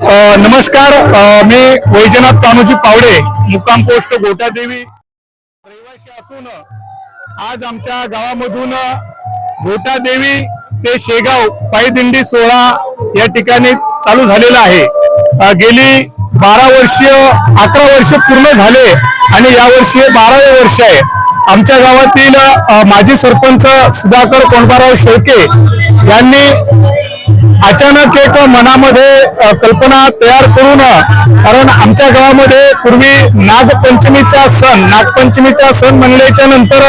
नमस्कार मी वैजनाथ कान्होजी पावडे मुक्काम पोस्ट गोटादेवी. रहिवासी असून आज आमच्या गावामधून गोटादेवी ते शेगाव पायदिंडी सोहळा या ठिकाणी चालू झालेला आहे. गेली बारा वर्षीय अकरा वर्ष पूर्ण झाले आणि यावर्षी हे बारावे वर्ष आहे. आमच्या गावातील माजी सरपंच सुधाकर कोंडबाराव शेळके यांनी अचानक एक मनामध्ये कल्पना तयार करून कारण आमच्या गावामध्ये पूर्वी नागपंचमीचा सण नागपंचमीचा सण म्हणल्याच्या नंतर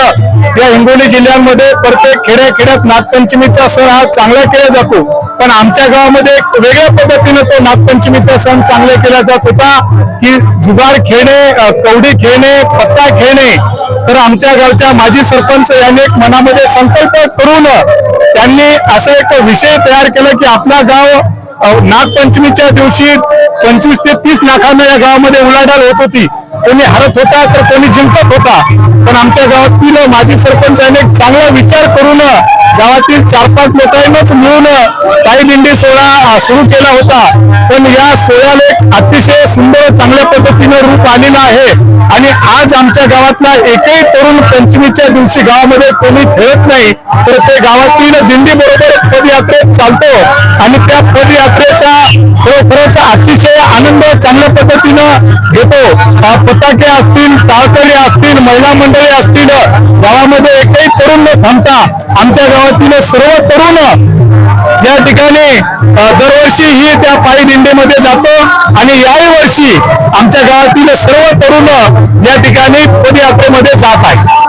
या हिंगोली जिल्ह्यामध्ये प्रत्येक खेड्या खेड्यात नागपंचमीचा सण हा चांगला केला जातो. पण आमच्या गावामध्ये एक वेगळ्या पद्धतीने तो नागपंचमीचा सण चांगला केला जात होता की जुगार खेळणे कवडी खेळणे पत्ता खेळणे. तर आमच्या गावच्या माजी सरपंच यांनी एक मनामध्ये संकल्प करून त्यांनी असा एक विषय तयार केला की आपला गाव नागपंचमीच्या दिवशी पंचवीस ते तीस लाखांना या गावामध्ये उलाढाल होत होती. कोणी हरत होता तर कोणी जिंकत होता. पण आमच्या गावातील माजी सरपंचाने एक चांगला विचार करून गावातील चार पाच लोकांनाच मिळून काही दिंडी सोहळा सुरू केला होता. पण या सोहळ्याला एक अतिशय सुंदर चांगल्या पद्धतीनं रूप आलेलं आहे. आणि आज आमच्या गावातला एकही तरुण पंचमीच्या दिवशी गावामध्ये कोणी खेळत नाही तर ते गावातील दिंडी बरोबर पदयात्रेत चालतो. आणि त्या पदयात्रेचा खरोखरच अतिशय आनंद चांगल्या पद्धतीनं घेतो. पताके असतील टाळकरी असतील महिला मंडळी असतील गावामध्ये न थांबता. आमच्या गावातील सर्व तरुण या ठिकाणी दरवर्षी ही त्या पायी दिंडीमध्ये जातो आणि याही वर्षी आमच्या गावातील सर्व तरुण या ठिकाणी पदयात्रेमध्ये जात आहे